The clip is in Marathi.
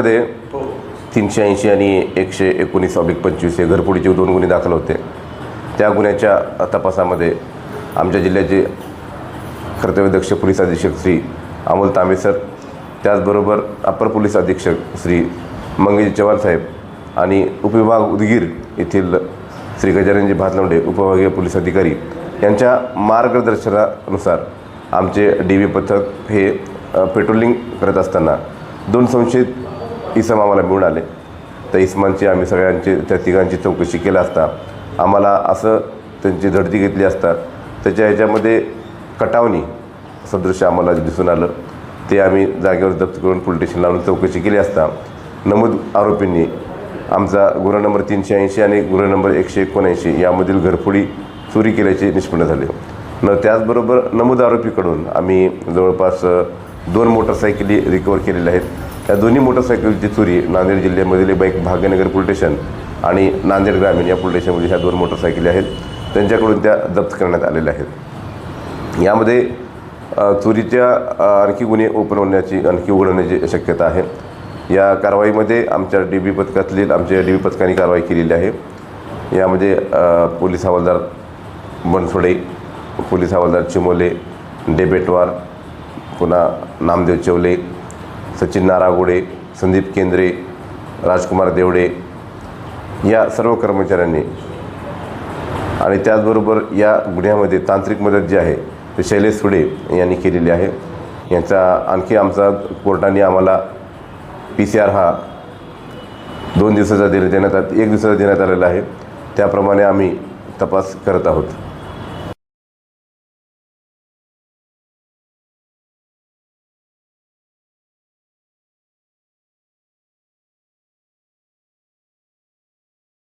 गुन्ह्यामध्ये तीनशे ऐंशी आणि एकशे एकोणीस ऑब्लिक पंचवीस हे घरफोडीचे दोन गुन्हे दाखल होते. त्या गुन्ह्याच्या तपासामध्ये आमच्या जिल्ह्याचे कर्तव्यदक्ष पोलीस अधीक्षक श्री अमोल तांबे सर त्याचबरोबर अपर पोलीस अधीक्षक श्री मंगेश चव्हाण साहेब आणि उपविभाग उदगीर येथील श्री गजाननजी भातलवडे उपविभागीय पोलीस अधिकारी यांच्या मार्गदर्शनानुसार आमचे डी व्ही पथक हे पेट्रोलिंग करत असताना दोन संशयित इसम आम्हाला मिळून आले. त्या इसमांची आम्ही सगळ्यांची त्या तिघांची चौकशी केली असता आम्हाला असं त्यांची झडती घेतली असता त्याच्या ह्याच्यामध्ये कटावणी सदृश्य आम्हाला दिसून आलं. ते आम्ही जागेवर जप्त करून पोलीस स्टेशन लावून चौकशी केली असता. नमूद आरोपींनी आमचा गुन्हा नंबर तीनशे ऐंशी आणि गुन्हा नंबर एकशे एकोणऐंशी यामधील घरफोडी चोरी केल्याचे निष्पन्न झाले. न त्याचबरोबर नमूद आरोपीकडून आम्ही जवळपास दोन मोटरसायकली रिकवर केलेल्या आहेत. या दोन्ही मोटरसायकलची चोरी नांदेड जिल्ह्यामधील बाईक भाग्यनगर पोलीस स्टेशन आणि नांदेड ग्रामीण या पोलीस स्टेशनमध्ये ह्या दोन मोटरसायकली आहेत. त्यांच्याकडून त्या जप्त करण्यात आलेल्या आहेत. यामध्ये चोरीच्या आणखी गुन्हे ओपन होण्याची आणखी उघडण्याची शक्यता आहे. या कारवाईमध्ये आमच्या डी बी पथकातील आमच्या डी बी पथकाने कारवाई केलेली आहे. यामध्ये पोलीस हवालदार बनसोडे पोलीस हवालदार चिमोले डेबेटवार पुन्हा नामदेव चवले सचिन नारागोडे संदीप केंद्रे राजकुमार देवडे या सर्व कर्मचाऱ्यांनी आणि त्याचबरोबर या गुन्ह्यामध्ये तांत्रिक मदत जी आहे ते शैलेश सुडे यांनी केलेली आहे. यांचा आणखी आमचा कोर्टाने आम्हाला पी सी आर हा दोन दिवसाचा देण्यात देण्यात एक दिवसाचा देण्यात आलेला आहे. त्याप्रमाणे आम्ही तपास करत आहोत.